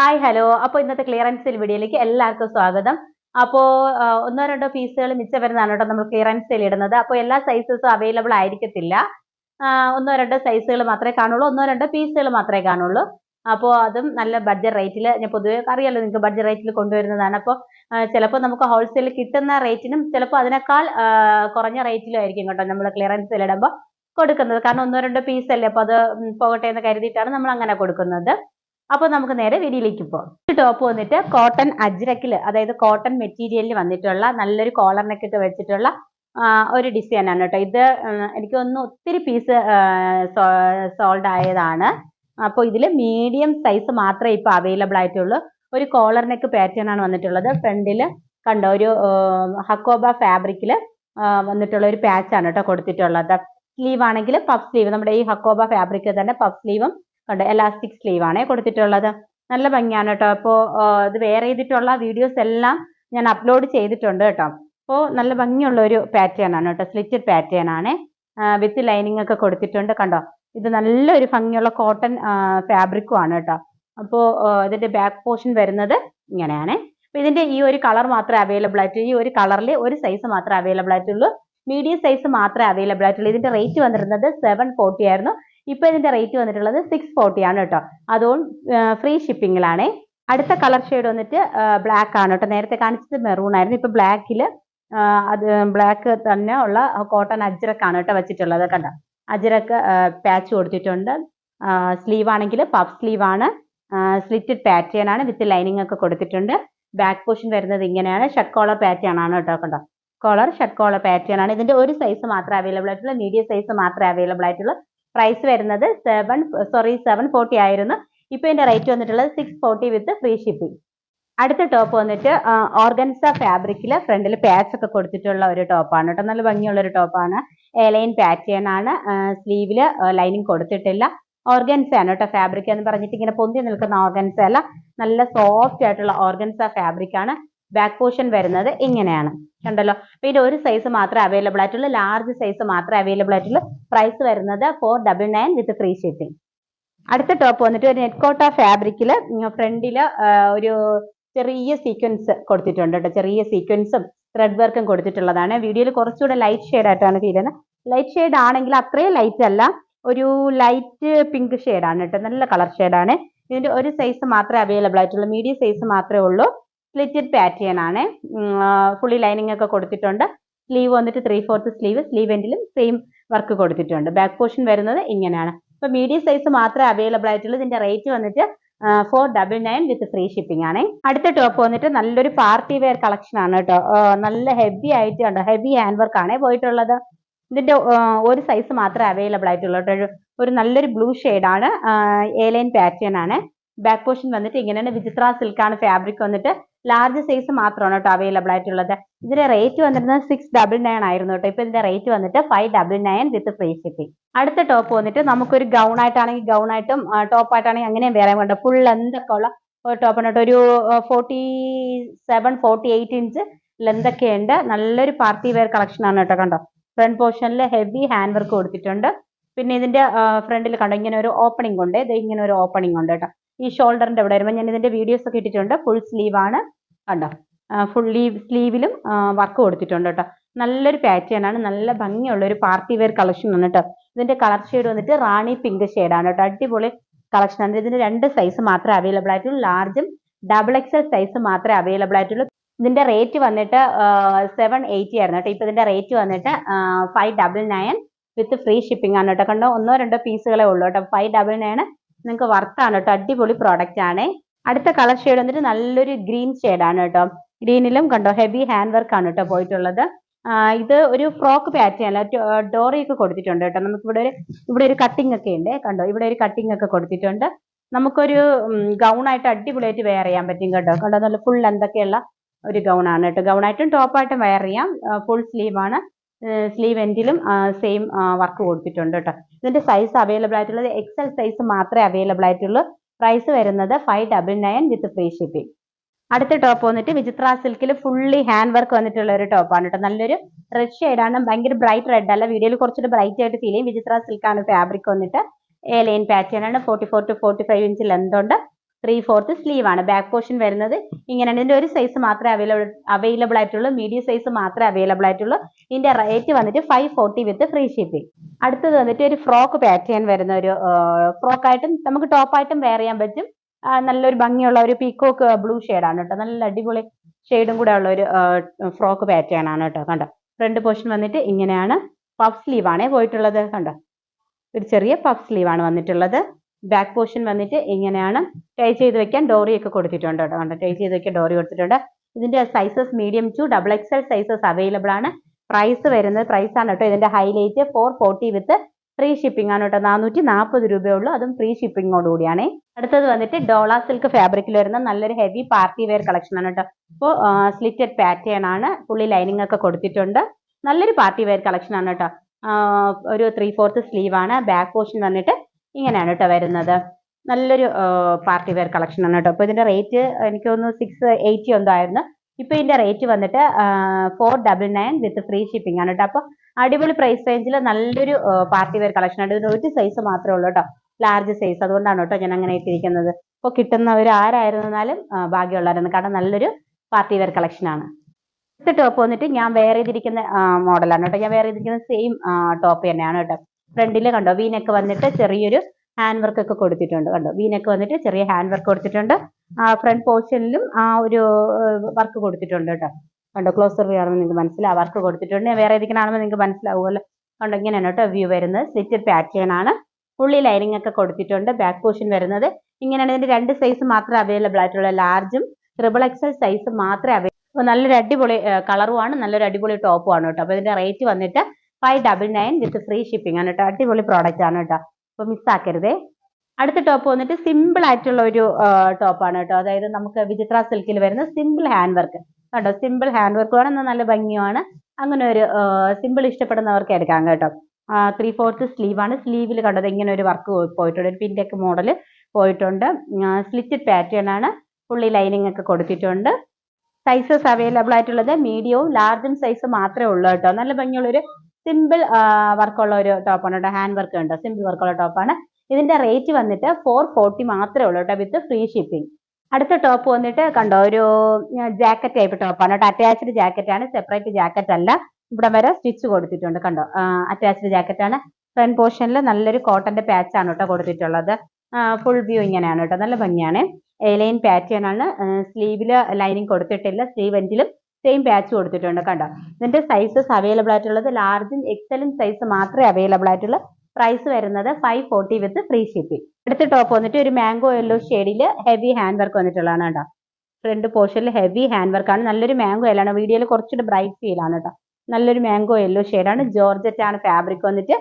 Hi hello അപ്പോൾ ഇന്നത്തെ clearance വീഡിയോയിലേക്ക് എല്ലാവർക്കും സ്വാഗതം. അപ്പോൾ ഒന്നോ രണ്ടോ പീസുകൾ മിച്ചം വരുന്നതാണ് കേട്ടോ നമ്മൾ ക്ലിയറൻസ് സെയിൽ ഇടുന്നത്. അപ്പോൾ എല്ലാ സൈസസും അവൈലബിൾ ആയിരിക്കത്തില്ല. ഒന്നോ രണ്ടോ സൈസുകൾ മാത്രമേ കാണുള്ളൂ. ഒന്നോ രണ്ടോ പീസുകൾ മാത്രമേ കാണുള്ളൂ. അപ്പോൾ അതും നല്ല ബഡ്ജറ്റ് റേറ്റിൽ ഞാൻ പൊതുവെ അറിയാലോ നിങ്ങൾക്ക് ബഡ്ജറ്റ് റേറ്റിൽ കൊണ്ടുവരുന്നതാണ്. അപ്പോൾ ചിലപ്പോൾ നമുക്ക് ഹോൾസെയിൽ കിട്ടുന്ന റേറ്റിനും ചിലപ്പോൾ അതിനേക്കാൾ കുറഞ്ഞ റേറ്റിലും ആയിരിക്കും കേട്ടോ നമ്മൾ ക്ലിയറൻസ് സെയിൽ ഇടുമ്പോൾ കൊടുക്കുന്നത്. കാരണം ഒന്നോ രണ്ടോ പീസ് അല്ലേ? അപ്പോൾ അത് പോകട്ടെ എന്ന് കരുതിയിട്ടാണ് നമ്മൾ അങ്ങനെ കൊടുക്കുന്നത്. അപ്പോൾ നമുക്ക് നേരെ വീഡിയോയിലേക്ക് പോകാം ടോപ്പ് വന്നിട്ട് കോട്ടൺ അജ്രക്കിൽ അതായത് കോട്ടൺ മെറ്റീരിയലിൽ വന്നിട്ടുള്ള നല്ലൊരു കോളർ നെക്ക് ഒക്കെ വെച്ചിട്ടുള്ള ഒരു ഡിസൈൻ ആണ് കേട്ടോ. ഇത് എനിക്ക് ഒന്ന് ഒത്തിരി പീസ് സോൾഡ് ആയതാണ്. അപ്പോൾ ഇതിൽ മീഡിയം സൈസ് മാത്രമേ ഇപ്പോൾ അവൈലബിൾ ആയിട്ടുള്ളൂ. ഒരു കോളർ നെക്ക് പാറ്റേൺ ആണ് വന്നിട്ടുള്ളത്. ഫ്രണ്ടിൽ കണ്ടോ ഒരു ഹക്കോബ ഫാബ്രിക്കിൽ വന്നിട്ടുള്ള ഒരു പാച്ചാണ് കേട്ടോ കൊടുത്തിട്ടുള്ളത്. സ്ലീവ് ആണെങ്കിൽ പഫ് സ്ലീവ് നമ്മുടെ ഈ ഹക്കോബ ഫാബ്രിക്കിൽ തന്നെ പഫ് സ്ലീവും കണ്ടോ? എലാസ്റ്റിക് സ്ലീവ് ആണ് കൊടുത്തിട്ടുള്ളത്. നല്ല ഭംഗിയാണ് കേട്ടോ. അപ്പോൾ ഇത് വെയർ ചെയ്തിട്ടുള്ള വീഡിയോസ് എല്ലാം ഞാൻ അപ്ലോഡ് ചെയ്തിട്ടുണ്ട് കേട്ടോ. അപ്പോൾ നല്ല ഭംഗിയുള്ള ഒരു പാറ്റേൺ ആണ് കേട്ടോ. സ്ലിറ്റഡ് പാറ്റേൺ ആണ്. വിത്ത് ലൈനിങ് ഒക്കെ കൊടുത്തിട്ടുണ്ട് കണ്ടോ? ഇത് നല്ലൊരു ഭംഗിയുള്ള കോട്ടൺ ഫാബ്രിക്കും ആണ് കേട്ടോ. അപ്പോൾ ഇതിന്റെ ബാക്ക് പോർഷൻ വരുന്നത് ഇങ്ങനെയാണ്. അപ്പോൾ ഇതിന്റെ ഈ ഒരു കളർ മാത്രമേ അവൈലബിൾ ആയിട്ടുള്ളൂ ഈ ഒരു കളറിൽ ഒരു സൈസ് മാത്രമേ അവൈലബിൾ ആയിട്ടുള്ളൂ. മീഡിയം സൈസ് മാത്രമേ അവൈലബിൾ ആയിട്ടുള്ളൂ. ഇതിന്റെ റേറ്റ് വന്നിരുന്നത് സെവൻ ഫോർട്ടി ആയിരുന്നു. ഇപ്പൊ ഇതിന്റെ റേറ്റ് വന്നിട്ടുള്ളത് സിക്സ് ഫോർട്ടി ആണ് കേട്ടോ അതും ഫ്രീ ഷിപ്പിങ്ങിലാണേ അടുത്ത കളർ ഷെയ്ഡ് വന്നിട്ട് ബ്ലാക്ക് ആണ് കേട്ടോ നേരത്തെ കാണിച്ചത് മെറൂൺ ആയിരുന്നു. ഇപ്പൊ ബ്ലാക്കിൽ അത് ബ്ലാക്ക് തന്നെ ഉള്ള കോട്ടൺ അജ്രക്കാണ് കേട്ടോ വെച്ചിട്ടുള്ളത് കണ്ട? അജ്രക്ക് പാച്ച് കൊടുത്തിട്ടുണ്ട്. സ്ലീവ് ആണെങ്കിൽ പഫ് സ്ലീവ് ആണ്. സ്ലിറ്റഡ് പാറ്റേൺ ആണ് വിത്ത് ലൈനിങ് ഒക്കെ കൊടുത്തിട്ടുണ്ട്. ബാക്ക് പോർഷൻ വരുന്നത് ഇങ്ങനെയാണ്. ഷർട്ട് കോളർ പാറ്റേൺ ആണ് കേട്ടോ കണ്ടോ? കോളർ ഷർട്ട് കോളർ പാറ്റേൺ ആണ്. ഇതിന്റെ ഒരു സൈസ് മാത്രമേ അവൈലബിൾ ആയിട്ടുള്ളൂ. മീഡിയം സൈസ് മാത്രമേ അവൈലബിൾ ആയിട്ടുള്ളൂ. പ്രൈസ് വരുന്നത് സെവൻ സോറി സെവൻ ഫോർട്ടി ആയിരുന്നു. ഇപ്പൊ ഇതിന്റെ റേറ്റ് വന്നിട്ടുള്ളത് six forty with free shipping അടുത്ത ടോപ്പ് വന്നിട്ട് ഓർഗൻസ ഫാബ്രിക്കിൽ ഫ്രണ്ടിൽ പാച്ച് ഒക്കെ കൊടുത്തിട്ടുള്ള ഒരു ടോപ്പാണ് കേട്ടോ. നല്ല ഭംഗിയുള്ള ഒരു ടോപ്പാണ് എലൈൻ പാറ്റേൺ ആണ്. സ്ലീവിൽ ലൈനിങ് കൊടുത്തിട്ടില്ല. ഓർഗൻസ ആണ് കേട്ടോ ഫാബ്രിക് എന്ന് പറഞ്ഞിട്ട് ഇങ്ങനെ പൊന്തി നിൽക്കുന്ന ഓർഗൻസ അല്ല. നല്ല സോഫ്റ്റ് ആയിട്ടുള്ള ഓർഗൻസ ഫാബ്രിക് ആണ്. ബാക്ക് പോർഷൻ വരുന്നത് ഇങ്ങനെയാണ്. കണ്ടല്ലോ? അപ്പൊ ഇതിന്റെ ഒരു സൈസ് മാത്രമേ അവൈലബിൾ ആയിട്ടുള്ളൂ. ലാർജ് സൈസ് മാത്രമേ അവൈലബിൾ ആയിട്ടുള്ളൂ. പ്രൈസ് വരുന്നത് four double nine with free shipping അടുത്ത ടോപ്പ് വന്നിട്ട് ഒരു നെറ്റ്കോട്ട ഫാബ്രിക്കിൽ ഫ്രണ്ടിൽ ഒരു ചെറിയ സീക്വൻസ് കൊടുത്തിട്ടുണ്ട് കേട്ടോ. ചെറിയ സീക്വൻസും ത്രെഡ് വർക്കും കൊടുത്തിട്ടുള്ളതാണ്. വീഡിയോയിൽ കുറച്ചുകൂടെ ലൈറ്റ് ഷെയ്ഡ് ആയിട്ടാണ് ഫീൽ ചെയ്യുന്നത്. ലൈറ്റ് ഷെയ്ഡ് ആണെങ്കിൽ അത്രയും ലൈറ്റ് അല്ല. ഒരു ലൈറ്റ് പിങ്ക് ആണ് കേട്ടോ. നല്ല കളർ ഷെയ്ഡാണ് ഇതിന്റെ ഒരു സൈസ് മാത്രമേ അവൈലബിൾ ആയിട്ടുള്ളൂ. മീഡിയം സൈസ് മാത്രമേ ഉള്ളൂ. സ്ലിറ്റഡ് പാറ്റേൺ ആണ്. ഫുള്ളി ലൈനിങ് ഒക്കെ കൊടുത്തിട്ടുണ്ട്. സ്ലീവ് വന്നിട്ട് ത്രീ ഫോർത്ത് സ്ലീവ് സ്ലീവ് എൻഡിലും സെയിം വർക്ക് കൊടുത്തിട്ടുണ്ട്. ബാക്ക് പോർഷൻ വരുന്നത് ഇങ്ങനെയാണ്. ഇപ്പൊ മീഡിയം സൈസ് മാത്രമേ അവൈലബിൾ ആയിട്ടുള്ളൂ. ഇതിന്റെ റേറ്റ് വന്നിട്ട് four double nine with free shipping ആണ്. അടുത്ത ടോപ്പ് വന്നിട്ട് നല്ലൊരു പാർട്ടി വെയർ കളക്ഷൻ ആണ് കേട്ടോ. നല്ല ഹെവി ആയിട്ട് കണ്ടോ? ഹെവി ഹാൻഡ് വർക്ക് ആണ് പോയിട്ടുള്ളത്. ഇതിന്റെ ഒരു സൈസ് മാത്രമേ അവൈലബിൾ ആയിട്ടുള്ളൂ കേട്ടോ. ഒരു നല്ലൊരു ബ്ലൂ ആണ് ഏലൈൻ പാറ്റേൺ ആണ്. ബാക്ക് പോർഷൻ വന്നിട്ട് ഇങ്ങനെയാണ്. വിചിത്ര സിൽക്കാണ് ഫാബ്രിക് വന്നിട്ട് ലാർജ് സൈസ് മാത്രമാണ് കേട്ടോ അവൈലബിൾ ആയിട്ടുള്ളത്. ഇതിന്റെ റേറ്റ് വന്നിരുന്നത് സിക്സ് ഡബിൾ നയൻ ആയിരുന്നു കേട്ടോ. ഇപ്പൊ ഇതിന്റെ റേറ്റ് വന്നിട്ട് five double nine with free shipping അടുത്ത ടോപ്പ് വന്നിട്ട് നമുക്കൊരു ഗൗൺ ആയിട്ടാണെങ്കിൽ ഗൗൺ ആയിട്ടും ടോപ്പ് ആയിട്ടാണെങ്കിൽ അങ്ങനെയും വേറെ വേണ്ട. ഫുൾ എന്തൊക്കെ ഉള്ള ഒരു ടോപ്പ് കേട്ടോ. ഒരു forty seven forty eight inch ലെന്തൊക്കെ ഉണ്ട്. നല്ലൊരു പാർട്ടി വെയർ കളക്ഷൻ ആണ് കേട്ടോ കണ്ടോ. ഫ്രണ്ട് പോർഷനിൽ ഹെവി ഹാൻഡ് വർക്ക് കൊടുത്തിട്ടുണ്ട്. പിന്നെ ഇതിന്റെ ഫ്രണ്ടിൽ കണ്ടോ ഇങ്ങനെ ഒരു ഓപ്പണിംഗ് ഉണ്ട്. ഇത് ഇങ്ങനെ ഒരു ഓപ്പണിംഗ് ഉണ്ട് കേട്ടോ. ഈ ഷോൾഡറിന്റെ അവിടെ വരുമ്പോൾ ഞാൻ ഇതിന്റെ വീഡിയോസ് ഒക്കെ ഇട്ടിട്ടുണ്ട്. ഫുൾ സ്ലീവ് ആണ്. കണ്ടോ? ഫുൾ ലീവ് സ്ലീവിലും വർക്ക് കൊടുത്തിട്ടുണ്ട് കേട്ടോ. നല്ലൊരു പാറ്റേൺ ആണ്. നല്ല ഭംഗിയുള്ള ഒരു പാർട്ടി വെയർ കളക്ഷൻ ആണ് കേട്ടോ. ഇതിന്റെ കളർ ഷെയ്ഡ് വന്നിട്ട് റാണി പിങ്ക് ആണ് കേട്ടോ. അടിപൊളി കളക്ഷൻ ആണ്. ഇതിന് രണ്ട് സൈസ് മാത്രമേ അവൈലബിൾ ആയിട്ടുള്ളൂ. ലാർജും ഡബിൾ എക്സൽ സൈസ് മാത്രമേ അവൈലബിൾ ആയിട്ടുള്ളൂ. ഇതിന്റെ റേറ്റ് വന്നിട്ട് സെവൻ എയ്റ്റി ആയിരുന്നു കേട്ടോ. ഇപ്പൊ ഇതിന്റെ റേറ്റ് വന്നിട്ട് five double nine with free shipping ആണ് കേട്ടോ. കണ്ടോ? ഒന്നോ രണ്ടോ പീസുകളെ ഉള്ളൂ കേട്ടോ. ഫൈവ് ഡബിൾ നയൻ നിങ്ങൾക്ക് വർത്താണ് കേട്ടോ. അടിപൊളി പ്രോഡക്റ്റ് ആണ്. അടുത്ത കളർ ഷെയ്ഡ് വന്നിട്ട് നല്ലൊരു ഗ്രീൻ ആണ് കേട്ടോ. ഗ്രീനിലും കണ്ടോ ഹെവി ഹാൻഡ് വർക്ക് ആണ് കേട്ടോ പോയിട്ടുള്ളത്. ഇത് ഒരു ഫ്രോക്ക് പാറ്റേൺ ഡോറി ഒക്കെ കൊടുത്തിട്ടുണ്ട് കേട്ടോ. നമുക്ക് ഇവിടെ ഒരു ഇവിടെ ഒരു കട്ടിംഗ് ഒക്കെ ഉണ്ട് കണ്ടോ. ഇവിടെ ഒരു കട്ടിംഗ് ഒക്കെ കൊടുത്തിട്ടുണ്ട്. നമുക്കൊരു ഗൗൺ ആയിട്ട് അടിപൊളിയായിട്ട് വെയർ ചെയ്യാൻ പറ്റും കേട്ടോ. കണ്ടോ നല്ല ഫുൾ എന്തൊക്കെയുള്ള ഒരു ഗൗൺ ആണ് കേട്ടോ. ഗൗൺ ആയിട്ടും ടോപ്പായിട്ടും വെയർ ചെയ്യാം. ഫുൾ സ്ലീവ് ആണ്. സ്ലീവ് എൻഡിലും സെയിം വർക്ക് കൊടുത്തിട്ടുണ്ട് കേട്ടോ ഇതിന്റെ സൈസ് അവൈലബിൾ ആയിട്ടുള്ളത് എക്സൽ സൈസ് മാത്രമേ അവൈലബിൾ ആയിട്ടുള്ളൂ. പ്രൈസ് വരുന്നത് five double nine with free shipping അടുത്ത ടോപ്പ് വന്നിട്ട് വിചിത്ര സിൽക്കിൽ ഫുള്ളി ഹാൻഡ് വർക്ക് വന്നിട്ടുള്ള ഒരു ടോപ്പാണ് കേട്ടോ നല്ലൊരു റെഡ് ഷെയ്ഡാണ് ഭയങ്കര ബ്രൈറ്റ് റെഡ് അല്ല. വീഡിയോയിൽ കുറച്ചൊരു ബ്രൈറ്റ് ആയിട്ട് ഫീൽ ചെയ്യും. വിചിത്ര സിൽക്കാണ് ഫാബ്രിക് വന്നിട്ട്. എ ലൈൻ പാറ്റേൺ ആണ്. Forty four to forty five inch length ഉണ്ട്. ത്രീ ഫോർത്ത് സ്ലീവ് ആണ്. ബാക്ക് പോർഷൻ വരുന്നത് ഇങ്ങനെ ഇതിന്റെ ഒരു സൈസ് മാത്രമേ അവൈലബിൾ അവൈലബിൾ ആയിട്ടുള്ളൂ. മീഡിയം സൈസ് മാത്രമേ അവൈലബിൾ ആയിട്ടുള്ളൂ. ഇതിന്റെ റേറ്റ് വന്നിട്ട് five forty with free shipping അടുത്തത് വന്നിട്ട് ഒരു ഫ്രോക്ക് പാറ്റേൺ വരുന്ന ഒരു ഫ്രോക്ക് ആയിട്ടും നമുക്ക് ടോപ്പ് ആയിട്ടും വെയർ ചെയ്യാൻ പറ്റും. നല്ലൊരു ഭംഗിയുള്ള ഒരു പീക്കോക്ക് ബ്ലൂ ആണ് കേട്ടോ. നല്ല അടിപൊളി ഷെയ്ഡും കൂടെ ഉള്ള ഒരു ഫ്രോക്ക് പാറ്റേൺ ആണ് കേട്ടോ. കണ്ടോ? ഫ്രണ്ട് പോർഷൻ വന്നിട്ട് ഇങ്ങനെയാണ്. പഫ് സ്ലീവ് ആണേ പോയിട്ടുള്ളത്. കണ്ടോ? ഒരു ചെറിയ പഫ് സ്ലീവ് ആണ് വന്നിട്ടുള്ളത്. ബാക്ക് പോർഷൻ വന്നിട്ട് ഇങ്ങനെയാണ് ടൈ ചെയ്ത് വെക്കാൻ ഡോറിയൊക്കെ കൊടുത്തിട്ടുണ്ട് കേട്ടോ. ടൈ ചെയ്ത് വെക്കാൻ ഡോറി കൊടുത്തിട്ടുണ്ട്. ഇതിന്റെ sizes medium to double XL sizes available ആണ്. പ്രൈസ് വരുന്നത് പ്രൈസ് ആണ് കേട്ടോ. ഇതിന്റെ highlight four forty with free shipping ആണ് കേട്ടോ. നാനൂറ്റി നാൽപ്പത് രൂപയുള്ളൂ. അതും ഫ്രീ ഷിപ്പിംഗോട് കൂടിയാണ്. അടുത്തത് വന്നിട്ട് ഡോള സിൽക്ക് ഫാബ്രിക്കിൽ വരുന്ന നല്ലൊരു ഹെവി പാർട്ടി വെയർ കളക്ഷൻ ആണ് കേട്ടോ. ഇപ്പോൾ സ്ലിറ്റഡ് പാറ്റേൺ ആണ്. പുള്ളി ലൈനിങ് ഒക്കെ കൊടുത്തിട്ടുണ്ട്. നല്ലൊരു പാർട്ടി വെയർ കളക്ഷൻ ആണ് കേട്ടോ. ഒരു ത്രീ ഫോർത്ത് സ്ലീവ് ആണ്. ബാക്ക് പോർഷൻ വന്നിട്ട് ഇങ്ങനെയാണ് കേട്ടോ വരുന്നത്. നല്ലൊരു പാർട്ടി വെയർ കളക്ഷൻ ആണ് കേട്ടോ. അപ്പോൾ ഇതിന്റെ റേറ്റ് എനിക്ക് തോന്നുന്നു സിക്സ് എയ്റ്റി എന്തോ ആയിരുന്നു. ഇപ്പോൾ ഇതിന്റെ റേറ്റ് വന്നിട്ട് four double nine with free shipping ആണ് കേട്ടോ. അപ്പോൾ അടിപൊളി പ്രൈസ് റേഞ്ചിൽ നല്ലൊരു പാർട്ടി വെയർ കളക്ഷൻ ആണ്. ഇതിന് ഒരു സൈസ് മാത്രമേ ഉള്ളൂ കേട്ടോ. ലാർജ് സൈസ് അതുകൊണ്ടാണ് കേട്ടോ ഞാൻ അങ്ങനെ ഇട്ടിരിക്കുന്നത്. ഇപ്പോൾ കിട്ടുന്നവർ ആരായിരുന്നാലും ആ, ഭാഗ്യമുള്ളവരാണ്. കാരണം നല്ലൊരു പാർട്ടി വെയർ കളക്ഷൻ ആണ്. അടുത്ത ടോപ്പ് വന്നിട്ട് ഞാൻ വേറെ ചെയ്തിരിക്കുന്ന മോഡലാണ് കേട്ടോ. ഞാൻ വേറെ ചെയ്തിരിക്കുന്ന സെയിം ടോപ്പ് തന്നെയാണ് കേട്ടോ. ഫ്രണ്ടിൽ കണ്ടോ വീനൊക്കെ വന്നിട്ട് ചെറിയൊരു ഹാൻഡ് വർക്ക് ഒക്കെ കൊടുത്തിട്ടുണ്ട്. കണ്ടോ വീനൊക്കെ വന്നിട്ട് ചെറിയ ഹാൻഡ് വർക്ക് കൊടുത്തിട്ടുണ്ട്. ആ ഫ്രണ്ട് പോർഷനിലും ആ ഒരു വർക്ക് കൊടുത്തിട്ടുണ്ട് കേട്ടോ. കണ്ടോ ക്ലോസർ വ്യൂ ആണെന്ന് നിങ്ങൾക്ക് മനസ്സിലാവും. വർക്ക് കൊടുത്തിട്ടുണ്ട്. വേറെ ഏതൊക്കെ ആണെന്ന് നിങ്ങൾക്ക് മനസ്സിലാവുമല്ലോ കണ്ടോ ഇങ്ങനെയാണ് കേട്ടോ വ്യൂ വരുന്നത്. സ്ലിറ്റഡ് പാറ്റേൺ ആണ്. ഫുള്ളി ലൈനിങ് ഒക്കെ കൊടുത്തിട്ടുണ്ട്. ബാക്ക് പോർഷൻ വരുന്നത്. ഇങ്ങനെയാണ് ഇതിന്റെ രണ്ട് സൈസ് മാത്രമേ അവൈലബിൾ ആയിട്ടുള്ള. ലാർജും ട്രിപ്പിൾ എക്സൽ സൈസ് മാത്രമേ അവൈലബിൾ നല്ലൊരു അടിപൊളി കളറുമാണ് നല്ലൊരു അടിപൊളി ടോപ്പും ആണ് കേട്ടോ. അപ്പോൾ ഇതിന്റെ റേറ്റ് വന്നിട്ട് five double nine with free shipping ആണ് കേട്ടോ അടിപൊളി പ്രോഡക്റ്റ് ആണ് കേട്ടോ അപ്പോൾ മിസ്സാക്കരുതേ അടുത്ത ടോപ്പ് വന്നിട്ട് സിമ്പിൾ ആയിട്ടുള്ള ഒരു ടോപ്പാണ് കേട്ടോ അതായത് നമുക്ക് വിചിത്ര സിൽക്കിൽ വരുന്ന സിമ്പിൾ ഹാൻഡ് വർക്ക് കേട്ടോ സിമ്പിൾ ഹാൻഡ് വർക്ക് വേണം എന്നാൽ നല്ല ഭംഗിയാണ് അങ്ങനെ ഒരു സിമ്പിൾ ഇഷ്ടപ്പെടുന്നവർക്ക് എടുക്കാം കേട്ടോ. ത്രീ ഫോർത്ത് ആണ്. സ്ലീവിൽ കണ്ടത് ഇങ്ങനെ ഒരു വർക്ക് പോയിട്ടുണ്ട്. ഒരു പിന്റെക്ക് മോഡൽ പോയിട്ടുണ്ട്. സ്ലിറ്റഡ് പാറ്റേൺ ആണ്. ഫുള്ളി ലൈനിങ് ഒക്കെ കൊടുത്തിട്ടുണ്ട്. സൈസസ് അവൈലബിൾ ആയിട്ടുള്ളത് മീഡിയവും ലാർജും സൈസ് മാത്രമേ ഉള്ളൂ കേട്ടോ. നല്ല ഭംഗിയുള്ളൊരു സിമ്പിൾ വർക്കുള്ള ഒരു ടോപ്പാണ് കേട്ടോ. ഹാൻഡ് വർക്ക് ഉണ്ട്. സിമ്പിൾ വർക്കുള്ള ടോപ്പാണ് ഇതിന്റെ റേറ്റ് വന്നിട്ട് ഫോർ ഫോർട്ടി മാത്രമേ ഉള്ളൂ കേട്ടോ വിത്ത് ഫ്രീ ഷിപ്പിംഗ് അടുത്ത ടോപ്പ് വന്നിട്ട് കണ്ടോ ഒരു ജാക്കറ്റ് ടൈപ്പ് ടോപ്പാണ് കേട്ടോ. അറ്റാച്ച്ഡ് ജാക്കറ്റ് ആണ്. സെപ്പറേറ്റ് ജാക്കറ്റ് അല്ല. ഇവിടെ വരെ സ്റ്റിച്ച് കൊടുത്തിട്ടുണ്ട് കണ്ടോ. അറ്റാച്ച്ഡ് ജാക്കറ്റ് ആണ്. ഫ്രണ്ട് പോർഷനിൽ നല്ലൊരു കോട്ടന്റെ പാച്ച് ആണ് കേട്ടോ കൊടുത്തിട്ടുള്ളത്. ഫുൾ വ്യൂ ഇങ്ങനെയാണ് കേട്ടോ. നല്ല ഭംഗിയാണ്. എലൈൻ പാറ്റേൺ ആണ്. സ്ലീവിൽ ലൈനിങ് കൊടുത്തിട്ടില്ല. സ്ലീവ് എൻഡിലും സെയിം പാച്ച് കൊടുത്തിട്ടുണ്ട് കണ്ടോ? ഇതിന്റെ സൈസസ് അവൈലബിൾ ആയിട്ടുള്ളത് ലാർജും എക്സലും സൈസ് മാത്രമേ അവൈലബിൾ ആയിട്ടുള്ളൂ പ്രൈസ് വരുന്നത് five forty with free shipping അടുത്ത ടോപ്പ് വന്നിട്ട് ഒരു മാംഗോ യെല്ലോ ഷെയ്ഡിൽ ഹെവി ഹാൻഡ് വർക്ക് വന്നിട്ടുള്ളതാണ് കേട്ടോ. ഫ്രണ്ട് പോർഷനിൽ ഹെവി ഹാൻഡ് വർക്ക് ആണ്. നല്ലൊരു മാംഗോ യെല്ലാണ് വീഡിയോയിൽ കുറച്ചുകൂടി ബ്രൈറ്റ് ഫീൽ ആണ് കേട്ടോ. നല്ലൊരു മാംഗോ യെല്ലോ ആണ്. ജോർജറ്റ് ആണ് ഫാബ്രിക് വന്നിട്ട്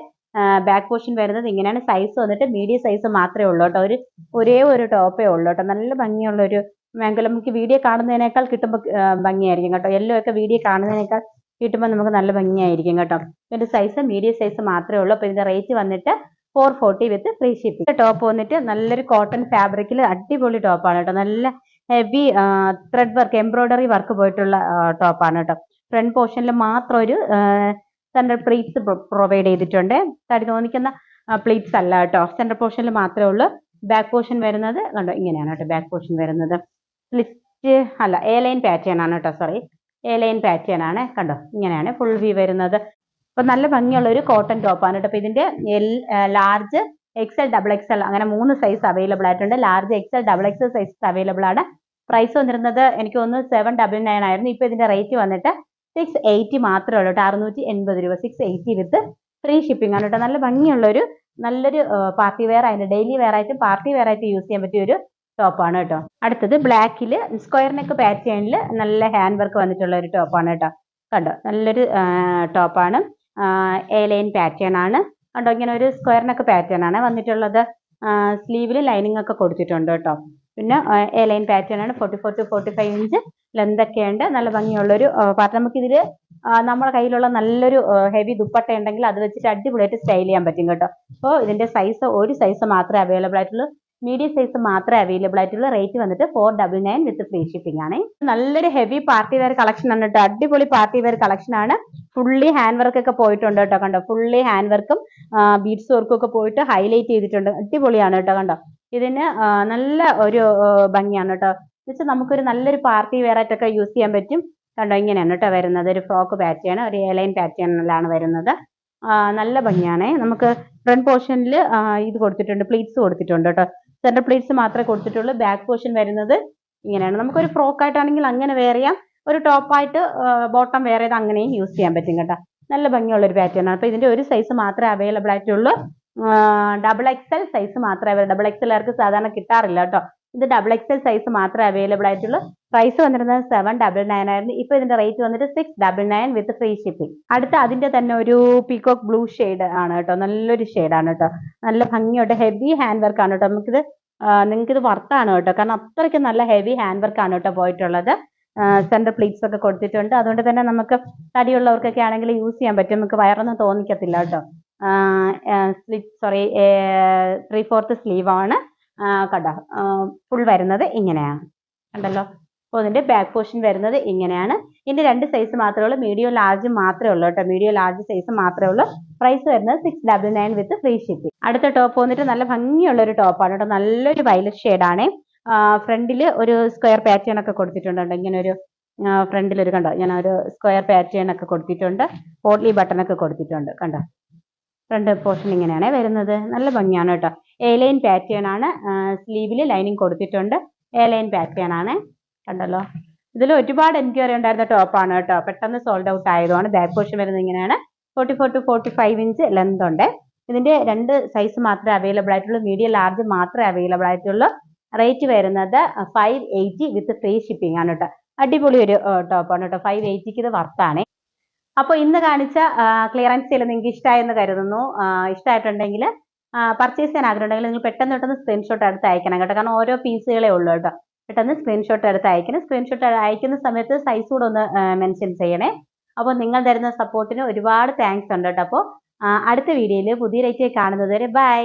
ബാക്ക് പോർഷൻ വരുന്നത് ഇങ്ങനെയാണ്. സൈസ് വന്നിട്ട് മീഡിയം സൈസ് മാത്രമേ ഉള്ളൂ കേട്ടോ. ഒരു ഒരേ ഒരു ടോപ്പേ ഉള്ളൂ കേട്ടോ. നല്ല ഭംഗിയുള്ള ഒരു മാംഗോ നമുക്ക് വീഡിയോ കാണുന്നതിനേക്കാൾ കിട്ടുമ്പോൾ ഭംഗിയായിരിക്കും കേട്ടോ. യെല്ലോ ഒക്കെ വീഡിയോ കാണുന്നതിനേക്കാൾ കിട്ടുമ്പോൾ നമുക്ക് നല്ല ഭംഗിയായിരിക്കും കേട്ടോ. ഇതിന്റെ സൈസ് മീഡിയം സൈസ് മാത്രമേ ഉള്ളൂ. അപ്പോൾ ഇതിന്റെ റേറ്റ് വന്നിട്ട് four forty with free shipping top വന്നിട്ട് നല്ലൊരു കോട്ടൺ ഫാബ്രിക്കിൽ അടിപൊളി ടോപ്പാണ് കേട്ടോ. നല്ല heavy thread work embroidery work പോയിട്ടുള്ള ടോപ്പാണ് കേട്ടോ. ഫ്രണ്ട് പോർഷനിൽ മാത്രം ഒരു സെൻട്രൽ പ്ലീറ്റ്സ് പ്രൊവൈഡ് ചെയ്തിട്ടുണ്ട്. തടി തോന്നിക്കുന്ന പ്ലീറ്റ്സ് അല്ല കേട്ടോ. സെൻട്രൽ പോർഷനിൽ മാത്രമേ ഉള്ളൂ. ബാക്ക് പോർഷൻ വരുന്നത് കണ്ടോ? ഇങ്ങനെയാണ് കേട്ടോ ബാക്ക് പോർഷൻ വരുന്നത്. സ്ലിറ്റ് അല്ല എ ലൈൻ പാറ്റേൺ ആണ് കേട്ടോ സോറി എ ലൈൻ പാറ്റേൺ ആണ് കണ്ടോ? ഇങ്ങനെയാണ് ഫുൾ വ്യൂ വരുന്നത്. അപ്പൊ നല്ല ഭംഗിയുള്ള ഒരു കോട്ടൺ ടോപ്പാണ് കേട്ടോ. ഇതിന്റെ L large XL double XL അങ്ങനെ മൂന്ന് സൈസ് അവൈലബിൾ ആയിട്ടുണ്ട്. Large XL double XL size available ആണ്. പ്രൈസ് വന്നിരുന്നത് എനിക്ക് തോന്നുന്നു സെവൻ ഡബിൾ നയൻ ആയിരുന്നു. ഇപ്പൊ ഇതിന്റെ റേറ്റ് വന്നിട്ട് സിക്സ് എയ്റ്റി മാത്രമേ ഉള്ളൂ കേട്ടോ. അറുന്നൂറ്റി എൺപത് രൂപ six eighty with free shipping ആണ് കേട്ടോ. നല്ല ഭംഗിയുള്ള ഒരു നല്ലൊരു പാർട്ടി വെയർ ആയിട്ട് ഡെയിലി വെയർ ആയിട്ട് പാർട്ടി വെയർ ആയിട്ട് യൂസ് ചെയ്യാൻ പറ്റിയ ഒരു ടോപ്പാണ് കേട്ടോ. അടുത്തത് ബ്ലാക്കിൽ സ്ക്വയർ നെക്ക് പാറ്റേണിൽ നല്ല ഹാൻഡ് വർക്ക് വന്നിട്ടുള്ള ഒരു ടോപ്പാണ് കേട്ടോ. കണ്ടോ? നല്ലൊരു ടോപ്പാണ്. എ ലൈൻ പാറ്റേൺ ആണ് കണ്ടോ? ഇങ്ങനെ ഒരു സ്ക്വയർ നെക്ക് പാറ്റേൺ ആണ് വന്നിട്ടുള്ളത് സ്ലീവിൽ ലൈനിങ് ഒക്കെ കൊടുത്തിട്ടുണ്ട് കേട്ടോ. പിന്നെ എ ലൈൻ പാറ്റേൺ ആണ് forty four to forty five inch length ഒക്കെ ഉണ്ട്. നല്ല ഭംഗിയുള്ളൊരു പാർട്ട്. നമുക്കിതിൽ നമ്മുടെ കയ്യിലുള്ള നല്ലൊരു ഹെവി ദുപ്പട്ട ഉണ്ടെങ്കിൽ അത് വെച്ചിട്ട് അടിപൊളിയായിട്ട് സ്റ്റൈൽ ചെയ്യാൻ പറ്റും കേട്ടോ. അപ്പോൾ ഇതിന്റെ സൈസ് ഒരു സൈസ് മാത്രമേ അവൈലബിൾ ആയിട്ടുള്ളൂ. മീഡിയം സൈസ് മാത്രമേ അവൈലബിൾ ആയിട്ടുള്ളൂ റേറ്റ് വന്നിട്ട് four double nine with free shipping ആണ്. നല്ലൊരു ഹെവി പാർട്ടി വെയർ കളക്ഷൻ ആണ് കേട്ടോ അടിപൊളി പാർട്ടി വെയർ കളക്ഷൻ ആണ്. ഫുള്ളി ഹാൻഡ് വർക്ക് ഒക്കെ പോയിട്ടുണ്ട് കേട്ടോ കണ്ടോ. ഫുള്ളി ഹാൻഡ് വർക്കും ബീഡ്സ് വർക്കും ഒക്കെ പോയിട്ട് ഹൈലൈറ്റ് ചെയ്തിട്ടുണ്ട്. അടിപൊളിയാണ് കേട്ടോ കണ്ടോ. ഇതിന് നല്ല ഒരു ഭംഗിയാണ് കേട്ടോ എന്നുവെച്ചാൽ നമുക്കൊരു നല്ലൊരു പാർട്ടി വെയർ ആയിട്ടൊക്കെ യൂസ് ചെയ്യാൻ പറ്റും. കണ്ടോ ഇങ്ങനെയാണ് കേട്ടോ വരുന്നത്. ഒരു ഫ്രോക്ക് പാറ്റേൺ ഒരു എലൈൻ പാറ്റേണിലാണ് വരുന്നത്. നല്ല ഭംഗിയാണ്. നമുക്ക് ഫ്രണ്ട് പോർഷനിൽ ഇത് കൊടുത്തിട്ടുണ്ട് പ്ലീറ്റ്സ് കൊടുത്തിട്ടുണ്ട് കേട്ടോ സെന്റർ പ്ലേറ്റ്സ് മാത്രമേ കൊടുത്തിട്ടുള്ളൂ. ബാക്ക് പോർഷൻ വരുന്നത് ഇങ്ങനെയാണ്. നമുക്കൊരു ഫ്രോക്കായിട്ടാണെങ്കിൽ അങ്ങനെ വേറെയാം ഒരു ടോപ്പായിട്ട് ബോട്ടം വേറെ അങ്ങനെയും യൂസ് ചെയ്യാൻ പറ്റും കേട്ടോ. നല്ല ഭംഗിയുള്ളൊരു പാറ്റേൺ ആണ്. അപ്പോൾ ഇതിന്റെ ഒരു സൈസ് മാത്രമേ അവൈലബിൾ ആയിട്ടുള്ളൂ. ഡബിൾ എക്സൽ സൈസ് മാത്രമേ ഡബിൾ എക്സൽ ആർക്ക് സാധാരണ കിട്ടാറില്ല കേട്ടോ. ഇത് ഡബിൾ എക്സൽ സൈസ് മാത്രമേ അവൈലബിൾ ആയിട്ടുള്ളൂ. പ്രൈസ് വന്നിരുന്നത് സെവൻ ഡബിൾ നയൻ ആയിരുന്നു. ഇപ്പൊ ഇതിന്റെ റേറ്റ് വന്നിട്ട് six double nine with free shipping അടുത്ത അതിന്റെ തന്നെ ഒരു പീകോക്ക് ബ്ലൂ ഷെയ്ഡ് ആണ് കേട്ടോ. നല്ലൊരു ആണ് കേട്ടോ. നല്ല ഭംഗിയോട്ട് ഹെവി ഹാൻഡ് വർക്ക് ആണ് കേട്ടോ. നമുക്കിത് നിങ്ങൾക്ക് ഇത് വർത്താണ് കേട്ടോ. കാരണം അത്രയ്ക്ക് നല്ല ഹെവി ഹാൻഡ് വർക്ക് ആണ് കേട്ടോ പോയിട്ടുള്ളത്. സെന്റർ പ്ലീറ്റ്സ് ഒക്കെ കൊടുത്തിട്ടുണ്ട്. അതുകൊണ്ട് തന്നെ നമുക്ക് തടിയുള്ളവർക്കൊക്കെ ആണെങ്കിൽ യൂസ് ചെയ്യാൻ പറ്റും. നമുക്ക് വയറൊന്നും തോന്നിക്കത്തില്ല കേട്ടോ. Slip sorry three fourth sleeve ആണ്. ആ, കണ്ടോ? ഫുൾ വരുന്നത് ഇങ്ങനെയാണ്. കണ്ടല്ലോ? അപ്പോൾ ഇതിന്റെ ബാക്ക് പോർഷൻ വരുന്നത് ഇങ്ങനെയാണ്. ഇതിന്റെ രണ്ട് സൈസ് മാത്രമേ ഉള്ളൂ. മീഡിയം ലാർജ് മാത്രമേ ഉള്ളൂ കേട്ടോ. മീഡിയം ലാർജ് സൈസ് മാത്രമേ ഉള്ളൂ. പ്രൈസ് വരുന്നത് six double nine with free shipping അടുത്ത ടോപ്പ് വന്നിട്ട് നല്ല ഭംഗിയുള്ള ഒരു ടോപ്പാണ് കേട്ടോ. നല്ലൊരു വയലറ്റ് ഷെയ്ഡാണ് ഫ്രണ്ടിൽ ഒരു സ്ക്വയർ പാറ്റേൺ ഒക്കെ കൊടുത്തിട്ടുണ്ട് കേട്ടോ. ഇങ്ങനെ ഒരു ഫ്രണ്ടിൽ ഒരു കണ്ടോ? ഞാൻ ഒരു സ്ക്വയർ പാറ്റേൺ ഒക്കെ കൊടുത്തിട്ടുണ്ട്. പോട്ട്ലി ബട്ടൺ ഒക്കെ കൊടുത്തിട്ടുണ്ട്. കണ്ടോ? ഫ്രണ്ട് പോർഷൻ ഇങ്ങനെയാണ് വരുന്നത്. നല്ല ഭംഗിയാണ് കേട്ടോ. എ ലൈൻ പാറ്റേൺ ആണ് സ്ലീവിൽ ലൈനിങ് കൊടുത്തിട്ടുണ്ട്. എ ലൈൻ പാറ്റേൺ ആണ്. കണ്ടല്ലോ? ഇതിൽ ഒരുപാട് എൻക്വയറി ഉണ്ടായിരുന്ന ടോപ്പാണ് കേട്ടോ. പെട്ടെന്ന് സോൾഡ് ഔട്ട് ആയതുകൊണ്ട് ബാക്ക് പോർഷൻ വരുന്നത് ഇങ്ങനെയാണ്. Forty four to forty five inch length ഉണ്ട്. ഇതിന്റെ രണ്ട് സൈസ് മാത്രമേ അവൈലബിൾ ആയിട്ടുള്ളൂ. മീഡിയം ലാർജ് മാത്രമേ അവൈലബിൾ ആയിട്ടുള്ളൂ. റേറ്റ് വരുന്നത് five eighty with free shipping ആണ് കേട്ടോ. അടിപൊളി ഒരു ടോപ്പാണ് കേട്ടോ. ഫൈവ് എയ്റ്റിക്ക് ഇത് വർത്താണ് അപ്പോൾ ഇന്ന് കാണിച്ച ക്ലിയറൻസ് സെയിൽ നിങ്ങൾക്ക് ഇഷ്ടമായെന്ന് കരുതുന്നു. ഇഷ്ടമായിട്ടുണ്ടെങ്കിൽ പർച്ചേസ് ചെയ്യാൻ ആഗ്രഹമുണ്ടെങ്കിൽ നിങ്ങൾ പെട്ടെന്ന് പെട്ടെന്ന് സ്ക്രീൻഷോട്ട് എടുത്ത് അയക്കണം കേട്ടോ. കാരണം ഓരോ പീസുകളേ ഉള്ളൂ കേട്ടോ. പെട്ടെന്ന് സ്ക്രീൻഷോട്ട് എടുത്ത് അയക്കണം. സ്ക്രീൻഷോട്ട് അയക്കുന്ന സമയത്ത് സൈസ് കൂടെ ഒന്ന് മെൻഷൻ ചെയ്യണേ. അപ്പോൾ നിങ്ങൾ തരുന്ന സപ്പോർട്ടിന് ഒരുപാട് താങ്ക്സ് ഉണ്ട് കേട്ടോ. അപ്പോൾ അടുത്ത വീഡിയോയിൽ പുതിയ റേറ്റ് കാണുന്നത് വരെ ബൈ